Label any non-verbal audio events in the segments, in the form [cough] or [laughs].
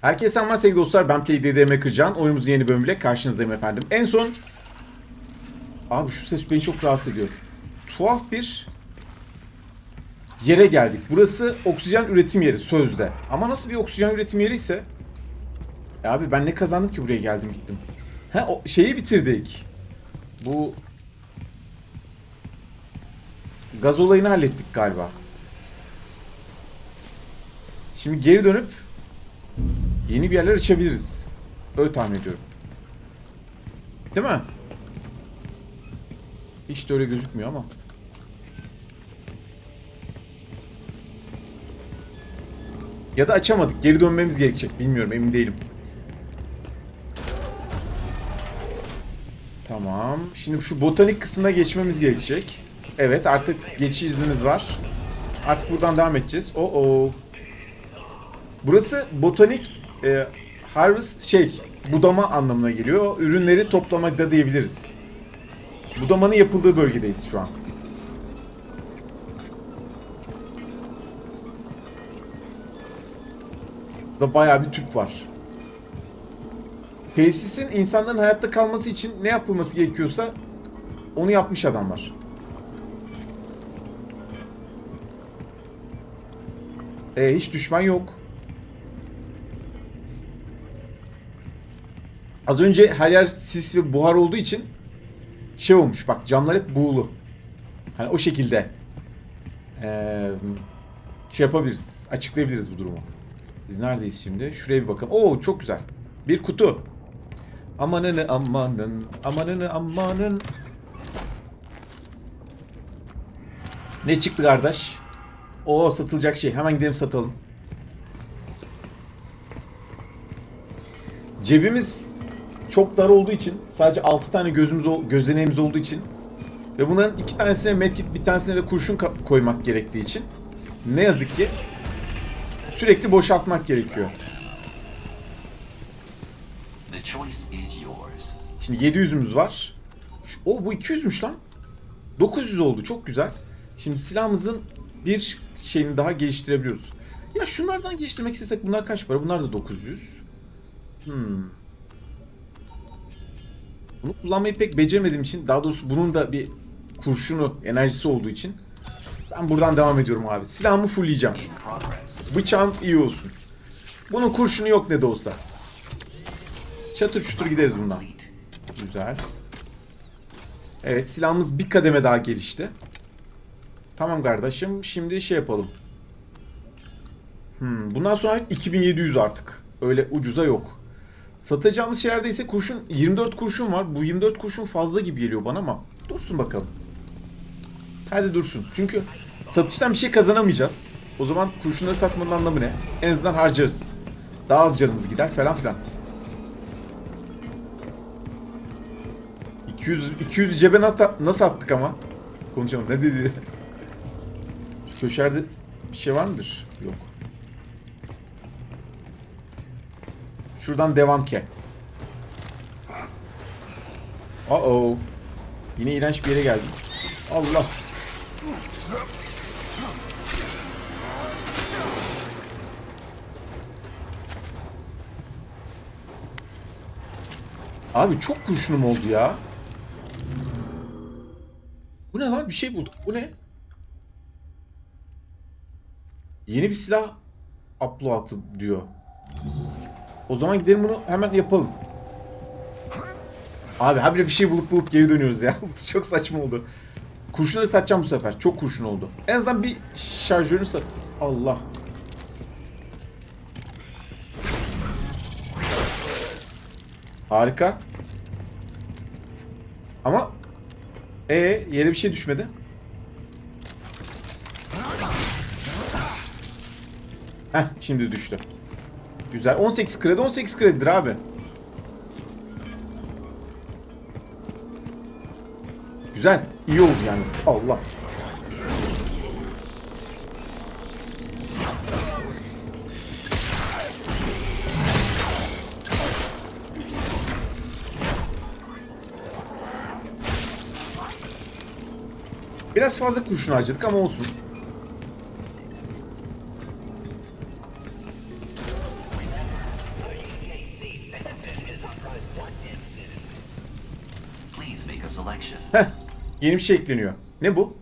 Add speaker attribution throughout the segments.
Speaker 1: Herkese selamlar sevgili dostlar. Ben PDDM Kırcan. Oyunumuzun yeni bölümüyle karşınızdayım efendim. En son... Abi şu ses beni çok rahatsız ediyor. Tuhaf bir yere geldik. Burası oksijen üretim yeri sözde. Ama nasıl bir oksijen üretim yeri ise... E abi ben ne kazandım ki buraya geldim gittim. Ha o şeyi bitirdik. Bu gaz olayını hallettik galiba. Şimdi geri dönüp yeni bir yerler açabiliriz. Öyle tahmin ediyorum. Değil mi? Hiç de öyle gözükmüyor ama. Ya da açamadık. Geri dönmemiz gerekecek. Bilmiyorum emin değilim. Tamam. Şimdi şu botanik kısmına geçmemiz gerekecek. Evet artık geçiş iznimiz var. Artık buradan devam edeceğiz. Oo. Burası botanik e, harvest şey budama anlamına geliyor. Ürünleri toplamakta diyebiliriz. Budamanın yapıldığı bölgedeyiz şu an. Burada bayağı bir tüp var. Tesisin insanların hayatta kalması için ne yapılması gerekiyorsa onu yapmış adamlar. E, hiç düşman yok. Az önce her yer sis ve buhar olduğu için şey olmuş bak camlar hep buğulu. Hani o şekilde eee şey yapabiliriz. Açıklayabiliriz bu durumu. Biz neredeyiz şimdi? Şuraya bir bakalım. Oo çok güzel. Bir kutu. Amanını amanın. Amanını amanın. Ne çıktı kardeş? O satılacak şey. Hemen gidelim satalım. Cebimiz çok dar olduğu için sadece 6 tane gözümüz gözeneğimiz olduğu için ve bunların iki tanesine medkit bir tanesine de kurşun koymak gerektiği için ne yazık ki sürekli boşaltmak gerekiyor. Şimdi 700'ümüz var. O bu 200'müş lan. 900 oldu çok güzel. Şimdi silahımızın bir şeyini daha geliştirebiliyoruz. Ya şunlardan geliştirmek istesek bunlar kaç para? Bunlar da 900. Hmm. Bunu kullanmayı pek beceremediğim için daha doğrusu bunun da bir kurşunu enerjisi olduğu için ben buradan devam ediyorum abi. Silahımı fullleyeceğim. Bıçağım iyi olsun. Bunun kurşunu yok ne de olsa. Çatır çutur gideriz bundan. Güzel. Evet silahımız bir kademe daha gelişti. Tamam kardeşim şimdi şey yapalım. Hmm, bundan sonra 2700 artık. Öyle ucuza yok. Satacağımız şeylerde ise kurşun 24 kurşun var. Bu 24 kurşun fazla gibi geliyor bana ama dursun bakalım. Hadi dursun. Çünkü satıştan bir şey kazanamayacağız. O zaman kurşunları satmanın anlamı ne? En azından harcarız. Daha az canımız gider falan filan. 200 200 cebe nasıl, nasıl attık ama? Konuşalım. Ne dedi? Şu köşerde bir şey var mıdır? Yok. Şuradan devam ke. Uh oh. Yine iğrenç bir yere geldim. Allah. Abi çok kurşunum oldu ya. Bu ne lan? Bir şey bulduk. Bu ne? Yeni bir silah upload'ı diyor. O zaman gidelim bunu hemen yapalım. Abi habire bir şey bulup bulup geri dönüyoruz ya. [laughs] Bu çok saçma oldu. Kurşunları satacağım bu sefer. Çok kurşun oldu. En azından bir şarjörünü sat... Allah. Harika. Ama e yere bir şey düşmedi. Heh şimdi düştü. Güzel. 18 kredi 18 kredidir abi. Güzel. İyi oldu yani. Allah. Biraz fazla kurşun harcadık ama olsun. Yeni bir şey ekleniyor. Ne bu?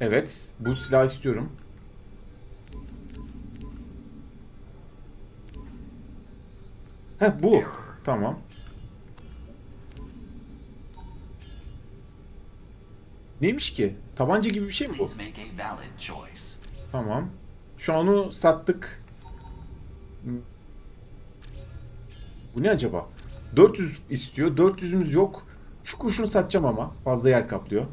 Speaker 1: Evet. Bu silah istiyorum. Heh bu. Tamam. Neymiş ki? Tabanca gibi bir şey mi bu? Tamam. Şu an onu sattık. Bu ne acaba? 400 istiyor. 400'ümüz yok. Şu kurşunu satacağım ama. Fazla yer kaplıyor.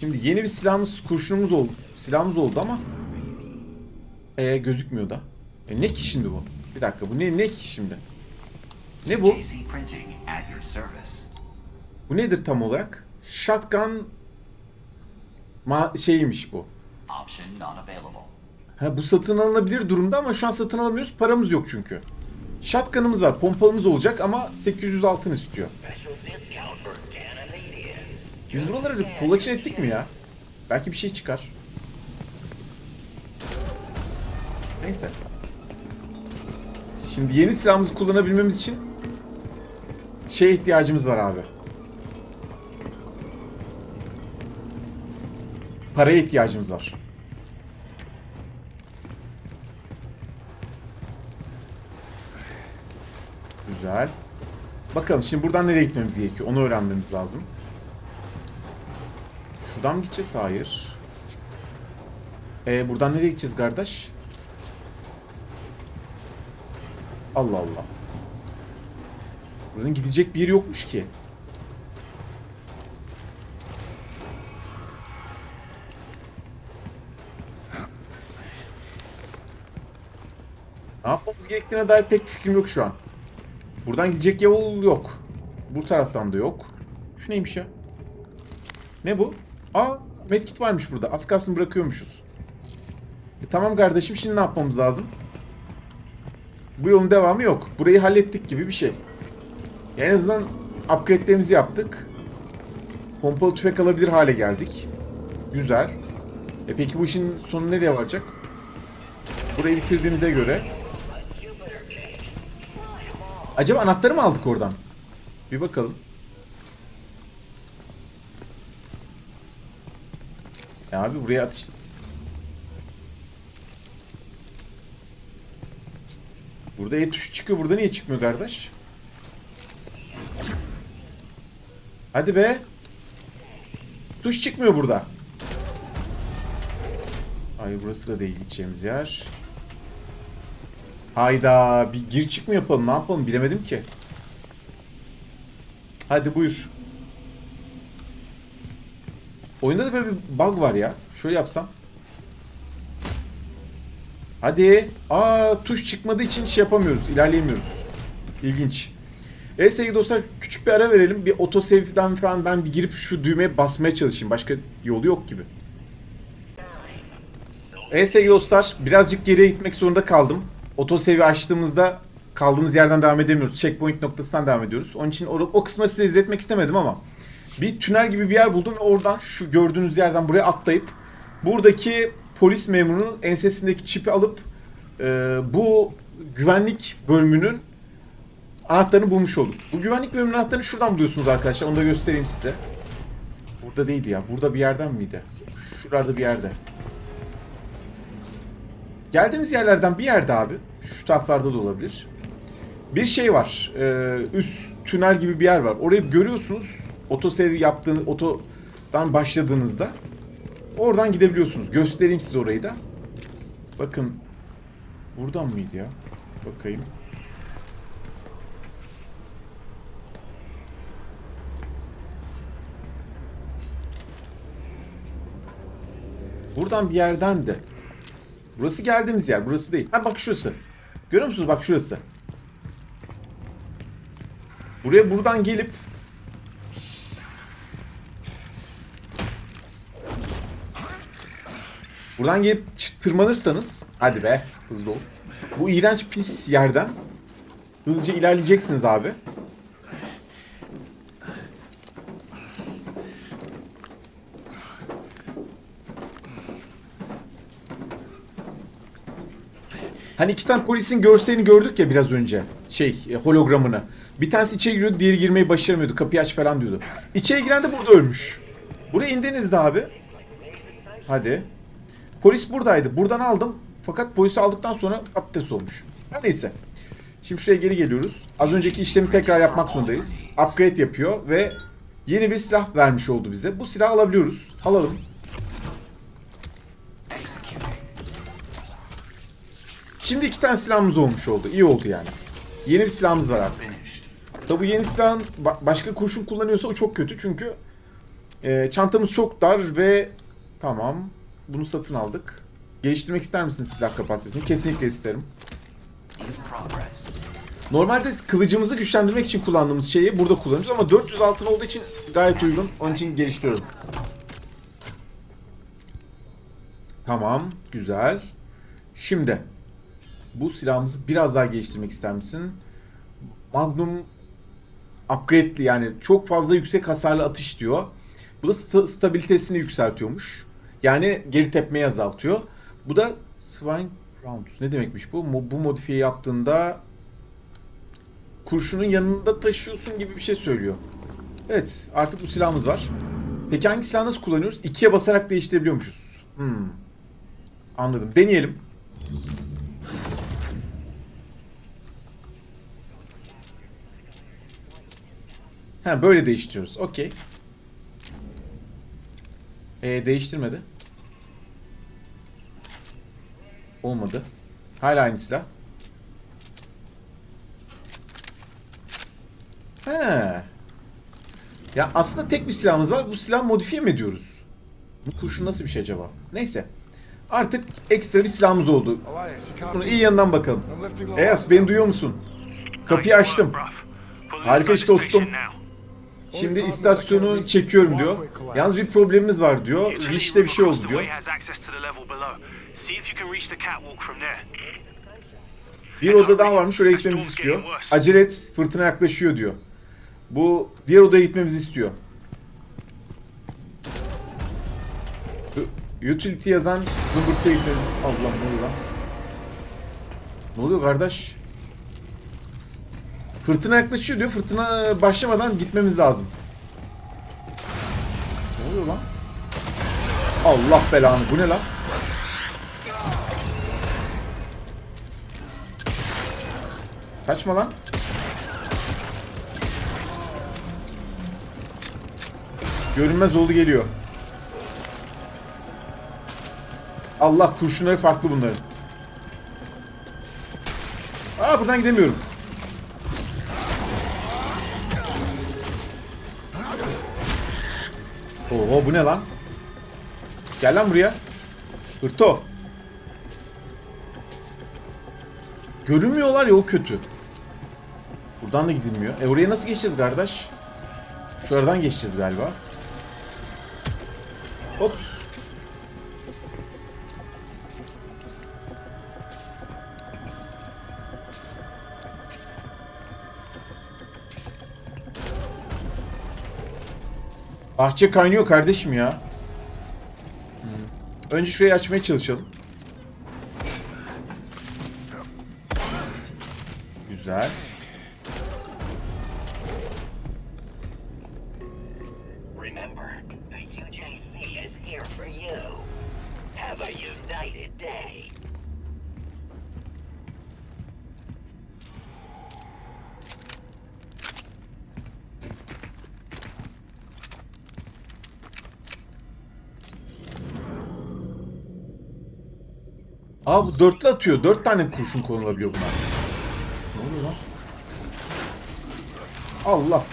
Speaker 1: Şimdi yeni bir silahımız, kurşunumuz oldu. Silahımız oldu ama e, gözükmüyor da. E, ne ki şimdi bu? Bir dakika bu ne ne ki şimdi? Ne bu? Bu nedir tam olarak? Shotgun ma şeymiş bu. Ha bu satın alınabilir durumda ama şu an satın alamıyoruz. Paramız yok çünkü. Shotgun'ımız var. Pompalımız olacak ama 800 altın istiyor. Biz buraları kolaçın ettik mi ya? Belki bir şey çıkar. Neyse. Şimdi yeni silahımızı kullanabilmemiz için şeye ihtiyacımız var abi. Paraya ihtiyacımız var. Güzel. Bakalım şimdi buradan nereye gitmemiz gerekiyor? Onu öğrenmemiz lazım. Şuradan mı gideceğiz? Hayır. Ee, buradan nereye gideceğiz kardeş? Allah Allah. Buradan gidecek bir yer yokmuş ki. Ne yapmamız gerektiğine dair pek fikrim yok şu an. Buradan gidecek yol yok. Bu taraftan da yok. Şu neymiş ya? Ne bu? Aa medkit varmış burada. Az kalsın bırakıyormuşuz. E, tamam kardeşim şimdi ne yapmamız lazım? Bu yolun devamı yok. Burayı hallettik gibi bir şey. Ya en azından upgrade'lerimizi yaptık. Pompalı tüfek alabilir hale geldik. Güzel. E peki bu işin sonu nereye varacak? Burayı bitirdiğimize göre Acaba anahtarı mı aldık oradan? Bir bakalım. Ya abi buraya atış... Burada E tuşu çıkıyor. Burada niye çıkmıyor kardeş? Hadi be. Tuş çıkmıyor burada. Ay burası da değil gideceğimiz yer. Hayda bir gir çık mı yapalım ne yapalım bilemedim ki. Hadi buyur. Oyunda da böyle bir bug var ya. Şöyle yapsam. Hadi. Aa tuş çıkmadığı için şey yapamıyoruz. ilerleyemiyoruz. İlginç. Evet sevgili dostlar küçük bir ara verelim. Bir otosave'den falan ben bir girip şu düğmeye basmaya çalışayım. Başka yolu yok gibi. Evet sevgili dostlar birazcık geriye gitmek zorunda kaldım. Otosave açtığımızda kaldığımız yerden devam edemiyoruz. Checkpoint noktasından devam ediyoruz. Onun için o, o kısmı size izletmek istemedim ama bir tünel gibi bir yer buldum ve oradan şu gördüğünüz yerden buraya atlayıp buradaki polis memurunun ensesindeki çipi alıp e, bu güvenlik bölümünün anahtarını bulmuş olduk. Bu güvenlik bölümünün anahtarını şuradan buluyorsunuz arkadaşlar. Onu da göstereyim size. Burada değildi ya. Burada bir yerden miydi? Şuralarda bir yerde. Geldiğimiz yerlerden bir yerde abi. Şu taraflarda da olabilir. Bir şey var. Ee, üst tünel gibi bir yer var. Orayı görüyorsunuz. Otosave yaptığınız, otodan başladığınızda oradan gidebiliyorsunuz. Göstereyim size orayı da. Bakın. Buradan mıydı ya? Bakayım. Buradan bir yerden de. Burası geldiğimiz yer. Burası değil. Ha bak şurası. Görüyor musunuz? Bak şurası. Buraya buradan gelip Buradan gelip tırmanırsanız hadi be hızlı ol. Bu iğrenç pis yerden hızlıca ilerleyeceksiniz abi. Hani iki tane polisin görselini gördük ya biraz önce. Şey, e, hologramını. Bir tanesi içeri giriyordu, diğeri girmeyi başaramıyordu. Kapıyı aç falan diyordu. İçeri giren de burada ölmüş. Buraya indiniz de abi. Hadi. Polis buradaydı. Buradan aldım. Fakat polisi aldıktan sonra patates olmuş. Her neyse. Şimdi şuraya geri geliyoruz. Az önceki işlemi tekrar yapmak zorundayız. Upgrade yapıyor ve yeni bir silah vermiş oldu bize. Bu silahı alabiliyoruz. Alalım. Şimdi iki tane silahımız olmuş oldu. İyi oldu yani. Yeni bir silahımız var artık. Tabi yeni silahın ba- başka kurşun kullanıyorsa o çok kötü çünkü e, çantamız çok dar ve tamam bunu satın aldık. Geliştirmek ister misiniz silah kapasitesini? Kesinlikle isterim. Normalde kılıcımızı güçlendirmek için kullandığımız şeyi burada kullanıyoruz ama 400 altın olduğu için gayet uygun. Onun için geliştiriyorum. Tamam, güzel. Şimdi bu silahımızı biraz daha geliştirmek ister misin? Magnum upgrade'li yani çok fazla yüksek hasarlı atış diyor. Bu da sta- stabilitesini yükseltiyormuş. Yani geri tepmeyi azaltıyor. Bu da Swine Rounds. Ne demekmiş bu? Mo- Bu modifiye yaptığında kurşunun yanında taşıyorsun gibi bir şey söylüyor. Evet artık bu silahımız var. Peki hangi silahı nasıl kullanıyoruz? İkiye basarak değiştirebiliyormuşuz. Hmm. Anladım. Deneyelim. Ha böyle değiştiriyoruz. Okey. Ee, değiştirmedi. Olmadı. Hala aynı silah. He. Ya aslında tek bir silahımız var. Bu silah modifiye mi ediyoruz? Bu kurşun nasıl bir şey acaba? Neyse. Artık ekstra bir silahımız oldu. Bunu iyi yanından bakalım. Eyas beni duyuyor musun? Kapıyı açtım. Harika iş dostum. Şimdi istasyonu çekiyorum diyor. Yalnız bir problemimiz var diyor. Reach'te bir şey oldu diyor. Bir oda daha varmış oraya gitmemizi istiyor. Acele et fırtına yaklaşıyor diyor. Bu diğer odaya gitmemizi istiyor. Utility yazan zımbırtıya gidelim. Allah ne oluyor lan? Ne oluyor kardeş? Fırtına yaklaşıyor diyor. Fırtına başlamadan gitmemiz lazım. Ne oluyor lan? Allah belanı. Bu ne lan? Kaçma lan. Görünmez oldu geliyor. Allah kurşunları farklı bunların. Aa buradan gidemiyorum. Oo bu ne lan? Gel lan buraya. Hırto. Görünmüyorlar ya o kötü. Buradan da gidilmiyor. E oraya nasıl geçeceğiz kardeş? Şuradan geçeceğiz galiba. Ops. Bahçe kaynıyor kardeşim ya. Önce şurayı açmaya çalışalım. Güzel. Aa bu dörtlü atıyor. Dört tane kurşun konulabiliyor buna. Ne oluyor lan? Allah.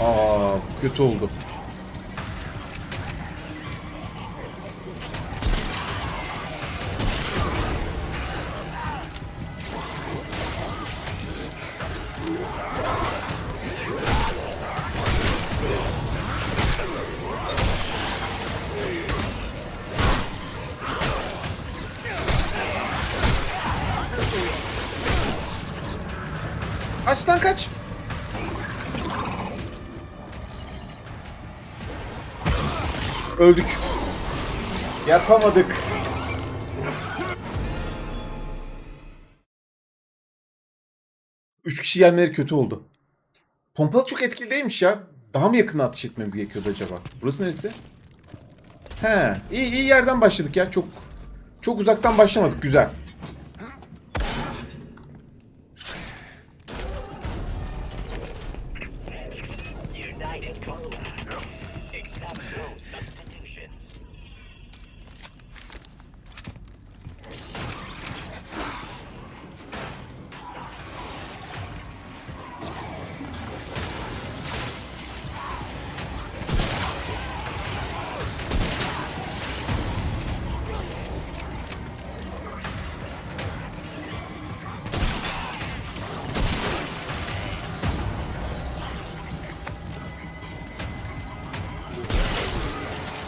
Speaker 1: Aa kötü oldu. Kaç lan kaç. Öldük. Yapamadık. Üç kişi gelmeleri kötü oldu. Pompalı çok etkili değilmiş ya. Daha mı yakına ateş etmemiz gerekiyordu acaba? Burası neresi? He, iyi iyi yerden başladık ya. Çok çok uzaktan başlamadık. Güzel.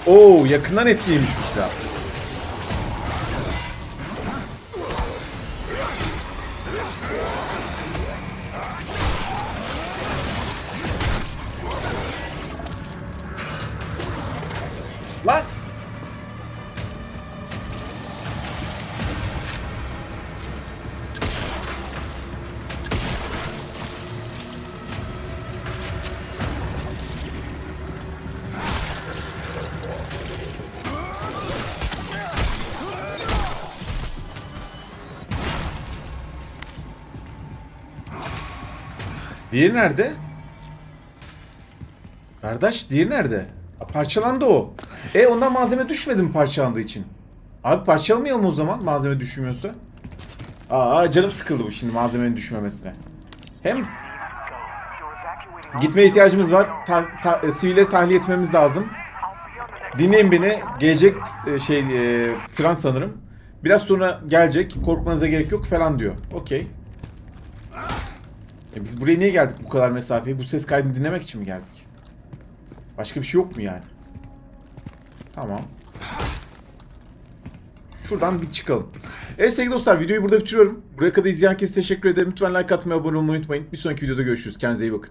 Speaker 1: Oo, yakından etkiliymiş bu silah. Diğeri nerede? Kardeş diğeri nerede? Aa, Parçalandı o. E ondan malzeme düşmedi mi parçalandığı için? Abi parçalamayalım o zaman malzeme düşmüyorsa. Aa canım sıkıldı bu şimdi malzemenin düşmemesine. Hem gitmeye ihtiyacımız var. Ta, ta, e, sivilleri tahliye etmemiz lazım. Dinleyin beni. Gelecek e, şey e, tren sanırım. Biraz sonra gelecek. Korkmanıza gerek yok falan diyor. Okey. E biz buraya niye geldik bu kadar mesafeyi? Bu ses kaydını dinlemek için mi geldik? Başka bir şey yok mu yani? Tamam. Şuradan bir çıkalım. Evet sevgili dostlar videoyu burada bitiriyorum. Buraya kadar izleyen herkese teşekkür ederim. Lütfen like atmayı, abone olmayı unutmayın. Bir sonraki videoda görüşürüz. Kendinize iyi bakın.